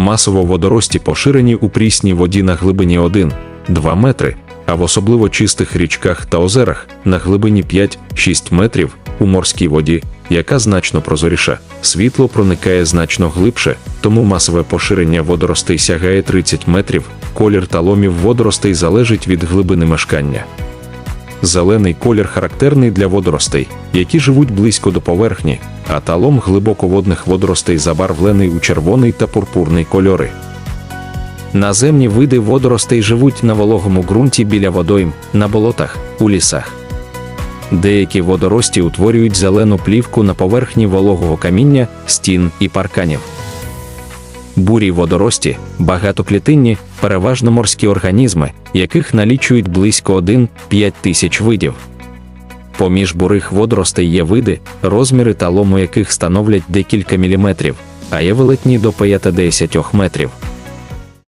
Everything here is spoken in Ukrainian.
Масово водорості поширені у прісній воді на глибині 1-2 метри, а в особливо чистих річках та озерах на глибині 5-6 метрів у морській воді, яка значно прозоріша, світло проникає значно глибше, тому масове поширення водоростей сягає 30 метрів, колір та ломів водоростей залежить від глибини мешкання. Зелений колір характерний для водоростей, які живуть близько до поверхні, а талом глибоководних водоростей забарвлений у червоний та пурпурний кольори. Наземні види водоростей живуть на вологому ґрунті біля водойм, на болотах, у лісах. Деякі водорості утворюють зелену плівку на поверхні вологого каміння, стін і парканів. Бурі водорості багатоклітинні, переважно морські організми, яких налічують близько 1-5 тисяч видів. Поміж бурих водоростей є види, розміри та лому яких становлять декілька міліметрів, а є велетні до 5-10 метрів.